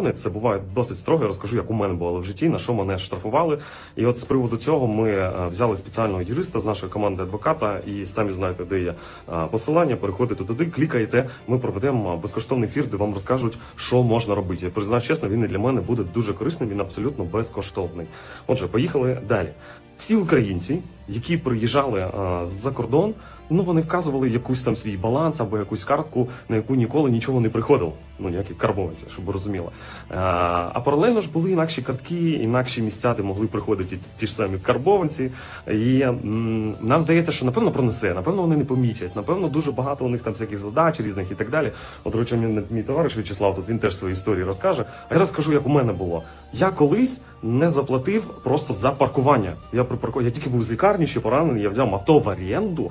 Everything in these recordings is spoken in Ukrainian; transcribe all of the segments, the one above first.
закони, це буває досить строго. Я розкажу, як у мене було в житті, на що мене штрафували. І от з приводу цього ми е, взяли спеціального юриста з нашої команди адвоката, і самі знаєте, де є е, посилання. Переходите туди, клікаєте. Ми проведемо безкоштовний ефір, де вам розкажуть, що можна робити. Я признаю чесно, він і для мене буде дуже корисним. Він абсолютно безкоштовний. Отже, поїхали далі. Всі українці, які приїжджали е, з-за кордон, ну вони вказували якусь там свій баланс або якусь картку, на яку ніколи нічого не приходило. Ну ніякі карбованці, щоб ви розуміли. Е, а паралельно ж були інакші картки, інакші місця, де могли приходити ті ж самі карбованці. І м, нам здається, що напевно пронесе, напевно, вони не помітять. Напевно, дуже багато у них там всяких задач різних і так далі. От речі, мій, мій товариш В'ячеслав, тут він теж свої історії розкаже. А я розкажу, як у мене було. Я колись не заплатив просто за паркування. Я припаркував, я тільки був з лікарні, ще поранений. Я взяв авто в оренду,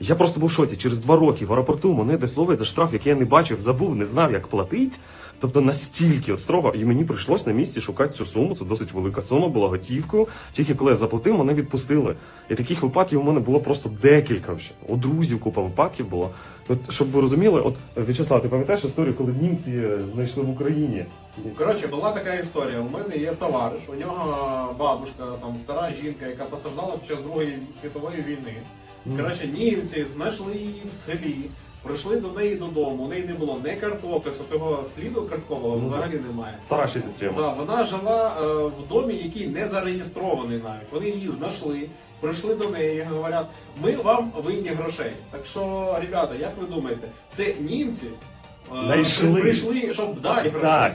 Я просто був в шоці. Через два роки в аеропорту мене десь ловить за штраф, який я не бачив, забув, не знав, як платити. Тобто настільки от строго, і мені прийшлось на місці шукати цю суму. Це досить велика сума, була готівкою. Тільки коли я заплатив, мене відпустили. І таких випадків у мене було просто декілька вже. У друзів купа випадків було. От щоб ви розуміли, от В'ячеслав, ти пам'ятаєш історію, коли німці е, знайшли в Україні? Коротше, була така історія. У мене є товариш, у нього бабушка, там стара жінка, яка постраждала під час Другої світової війни. Коротше, німці знайшли її в селі, прийшли до неї додому. У неї не було ні карток, тобто цього сліду карткового Ну, взагалі немає. Стара ще система. Да, вона жила е, в домі, який не зареєстрований навіть. Вони її знайшли, прийшли до неї, говорять, ми вам винні грошей. Так що, ребята, як ви думаєте, це німці е, прийшли, щоб дати грошей. Так.